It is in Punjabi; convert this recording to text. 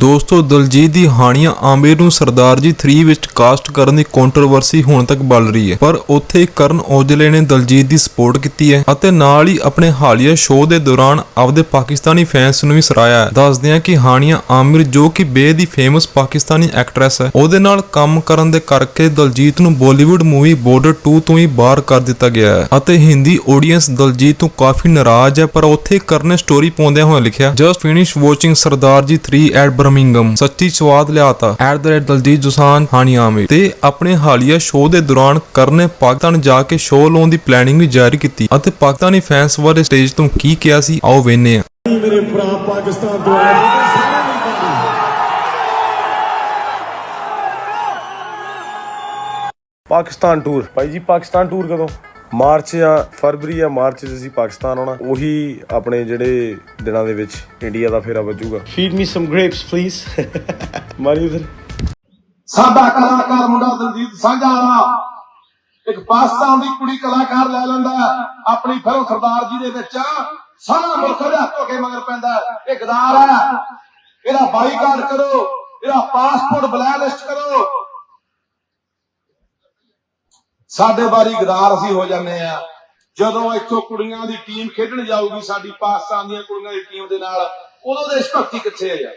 ਦੋਸਤੋ, ਦਲਜੀਤ ਦੀ ਹਾਨੀਆਂ ਆਮਿਰ ਨੂੰ ਸਰਦਾਰ ਜੀ 3 ਵਿੱਚ ਕਾਸਟ ਕਰਨ ਦੀ ਕੰਟਰੋਵਰਸੀ ਹੁਣ ਤੱਕ ਬਲ ਰਹੀ ਹੈ। ਪਰ ਉੱਥੇ ਕਰਨ ਔਜਲੇ ਨੇ ਦਲਜੀਤ ਦੀ ਸਪੋਰਟ ਕੀਤੀ ਹੈ ਅਤੇ ਨਾਲ ਹੀ ਆਪਣੇ ਹਾਲੀਆ ਸ਼ੋਅ ਦੇ ਦੌਰਾਨ ਆਪਦੇ ਪਾਕਿਸਤਾਨੀ ਫੈਨਸ ਨੂੰ ਵੀ ਸਰਾਇਆ ਹੈ। ਦੱਸਦੇ ਹਾਂ ਕਿ ਹਾਨੀਆਂ ਆਮਿਰ ਜੋ ਕਿ ਬੇਹੱਦ ਹੀ ਫੇਮਸ ਪਾਕਿਸਤਾਨੀ ਐਕਟਰੈਸ ਹੈ, ਉਹਦੇ ਨਾਲ ਕੰਮ ਕਰਨ ਦੇ ਕਰਕੇ ਦਲਜੀਤ ਨੂੰ ਬਾਲੀਵੁੱਡ ਮੂਵੀ ਬਾਰਡਰ 2 ਤੋਂ ਹੀ ਬਾਹਰ ਕਰ ਦਿੱਤਾ ਗਿਆ ਹੈ ਅਤੇ ਹਿੰਦੀ ਆਡੀਅנס ਦਲਜੀਤ ਤੋਂ ਕਾਫੀ ਨਾਰਾਜ਼ ਹੈ, ਪਰ ਉੱਥੇ ਕਰਨ ਸਟੋਰੀ ਪਾਉਂਦਿਆਂ ਹੋਇਆ ਲਿਖਿਆ just finish watching Sardar ji 3 at Birmingham ਸੱਚੀ ਸਵਾਦ ਲਿਆਤਾ। ਦਲਜੀਤ ਜੁਸਾਨ ਹਾਨੀ ਆਮਿਰ ਤੇ ਆਪਣੇ ਹਾਲੀਆ ਸ਼ੋਅ ਦੇ ਦੌਰਾਨ ਕਰਨ ਨੇ ਪਾਕਿਸਤਾਨ ਜਾ ਕੇ ਸ਼ੋਅ ਲਾਉਣ ਦੀ ਪਲੈਨਿੰਗ ਵੀ ਜਾਰੀ ਕੀਤੀ। ਅਤੇ ਪਾਕਿਸਤਾਨੀ ਫੈਨਸ ਬਾਰੇ ਸਟੇਜ ਤੋਂ ਕੀ ਕਿਹਾ ਸੀ ਆਓ ਵੇਖਨੇ ਆ ਮੇਰੇ ਭਰਾ ਪਾਕਿਸਤਾਨ ਤੋਂ ਆਏ। ਪਾਕਿਸਤਾਨ ਟੂਰ ਭਾਈ ਜੀ ਪਾਕਿਸਤਾਨ ਟੂਰ ਕਦੋਂ? ਮਾਰਚ ਜਾਂ ਫਰਵਰੀ ਜਾਂ ਮਾਰਚ 'ਚ ਅਸੀਂ ਪਾਕਿਸਤਾਨ ਆਉਣਾ ਉਹੀ ਆਪਣੇ ਜਿਹੜੇ ਦਿਨਾਂ ਦੇ ਵਿੱਚ ਇੰਡੀਆ ਦਾ ਫੇਰਾ ਵੱਜੂਗਾ। Feed me some grapes please ਮਾਰੀ ਉਧਰ। ਸਾਡਾ ਕਲਾਕਾਰ ਮੁੰਡਾ ਦਲਜੀਤ ਸਾਂਝਾ ਵਾਲਾ ਇੱਕ ਪਾਕਿਸਤਾਨ ਦੀ ਕੁੜੀ ਕਲਾਕਾਰ ਲੈ ਲੈਂਦਾ ਹੈ, ਆਪਣੀ ਫਿਲਮ ਸਰਦਾਰ ਜੀ ਦੇ ਵਿੱਚ। ਸਾਰਾ ਮੁਲਕ ਦੇ ਹੱਥ ਕੇ ਮਗਰ ਪੈਂਦਾ ਹੈ। ਇਹ ਗਦਾਰ ਹੈ। ਇਹਦਾ ਬਾਈਕਾਟ ਕਰੋ ਇਹਦਾ ਪਾਸਪੋਰਟ ਬਲੈਕਲਿਸਟ ਕਰੋ। ਸਾਡੇ ਵਾਰੀ ਗਦਾਰ ਅਸੀਂ ਹੋ ਜਾਂਦੇ ਆ। ਜਦੋਂ ਇੱਥੋਂ ਕੁੜੀਆਂ ਦੀ ਟੀਮ ਖੇਡਣ ਜਾਊਗੀ, ਸਾਡੀ ਪਾਕਿਸਤਾਨ ਦੀਆਂ ਕੁੜੀਆਂ ਦੀ ਟੀਮ ਦੇ ਨਾਲ ਉਦੋਂ ਦੇਸ਼ ਭਗਤੀ ਕਿੱਥੇ ਹੈ ਯਾਰ?